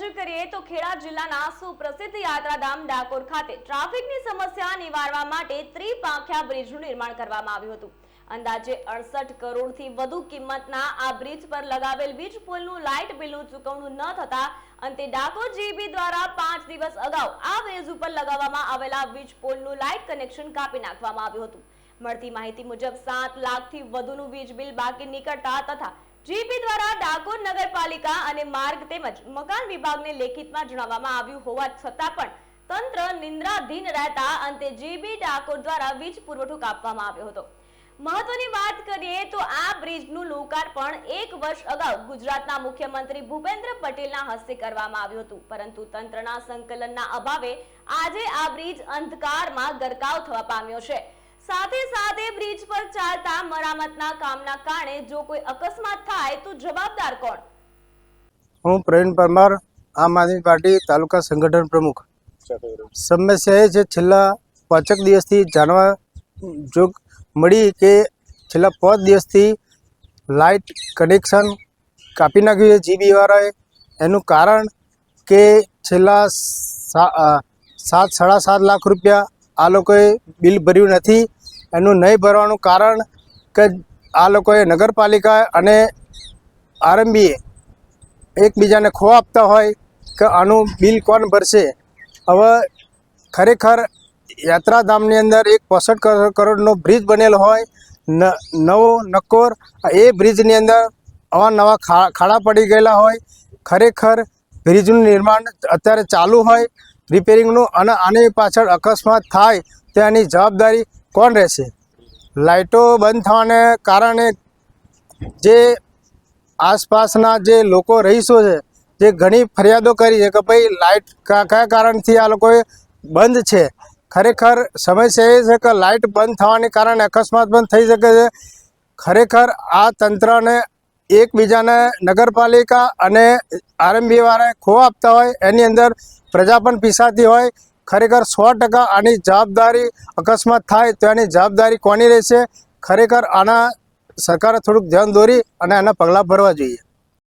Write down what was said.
નજર કરીએ તો ખેડા જિલ્લાના સુપ્રસિદ્ધ યાત્રાધામ ડાકોર ખાતે ટ્રાફિકની સમસ્યા નિવારવા માટે ત્રિપાંખ્યા બ્રિજનું નિર્માણ કરવામાં આવ્યું હતું. અંદાજે અડસઠ કરોડથી વધુ કિંમતના આ બ્રિજ પર લગાવેલ વીજ પુલનું લાઇટ બિલનું ચૂકવણું ન થતા અંતે ડાકોર જીબી દ્વારા પાંચ દિવસ અગાઉ આ બ્રિજ ઉપર લગાવવામાં આવેલા વીજ પોલનું લાઇટ કનેક્શન કાપી નાખવામાં આવ્યું હતું. મળતી માહિતી મુજબ સાત લાખથી વધુનું વીજ બિલ બાકી નીકળતા તથા જીપી દ્વારા ડાકોર નગરપાલિકા અને માર્ગ તેમજ મકાન વિભાગને લેખિતમાં જણાવવામાં આવ્યું હોવા છતાં પણ તંત્ર નિંદ્રાધીન રહેતા અંતે જીબી ડાકોર દ્વારા વીજ પુરવઠો કાપવામાં આવ્યો હતો. મહત્વની વાત કરીએ તો આ બ્રિજનું લોકાર્પણ એક વર્ષ અગાઉ ગુજરાતના મુખ્યમંત્રી ભૂપેન્દ્ર પટેલના હસ્તે કરવામાં આવ્યું હતું. પરંતુ તંત્રના સંકલનના અભાવે આજે આ બ્રિજ અંધકારમાં ગરકાવ થવા પામ્યો છે. સાથે સાથે બ્રિજ પર ચાલતા મરામતના કામના કારણે જો કોઈ અકસ્માત થાય તો જવાબદાર કોણ? હું પ્રવીણ પરમાર, આમ આદમી પાર્ટી તાલુકા સંગઠન પ્રમુખ. સમસ્યા એ છે, છેલ્લા પાંચેક દિવસથી જાણવા જોગ મળી કે છેલ્લા પાંચ દિવસથી લાઇટ કનેક્શન કાપી નાખ્યું છે જીબી વાળાએ એનું કારણ કે છેલ્લા સાત, સાડા સાત લાખ રૂપિયા આ લોકોએ બિલ ભર્યું નથી. એનું નહીં ભરવાનું કારણ કે આ લોકોએ નગરપાલિકા અને આરએમબીએ એકબીજાને ખો આપતા હોય કે આનું બિલ કોણ ભરશે? હવે ખરેખર યાત્રાધામની અંદર એક પોસઠ કરોડનો બ્રિજ બનેલો હોય, ન, નવો નક્કોર, એ બ્રિજની અંદર અવાનવા ખા, ખાડા પડી ગયેલા હોય, ખરેખર બ્રિજનું નિર્માણ અત્યારે ચાલુ હોય, રિપેરિંગનું અને આની પાછળ અકસ્માત થાય તો એની જવાબદારી કોણ રહેશે? લાઇટો બંધ થવાને કારણે જે આસપાસના જે લોકો રહીશો છે, જે ઘણી ફરિયાદો કરી છે કે ભાઈ, લાઇટ કયા કારણથી આ લોકોએ બંધ છે? ખરેખર સમસ્યા એ છે કે લાઇટ બંધ થવાને કારણે અકસ્માત બંધ થઈ શકે છે. ખરેખર આ તંત્રને એકબીજાને નગરપાલિકા અને આરએમબીવાળાએ ખો આપતા હોય, એની અંદર પ્રજા પણ પીસાતી હોય ખરેખર સો ટકા આની જવાબદારી અકસ્માત થાય તો એની જવાબદારી કોની રહેશે? ખરેખર આના સરકારે થોડુંક ધ્યાન દોરી અને એના પગલાં ભરવા જોઈએ.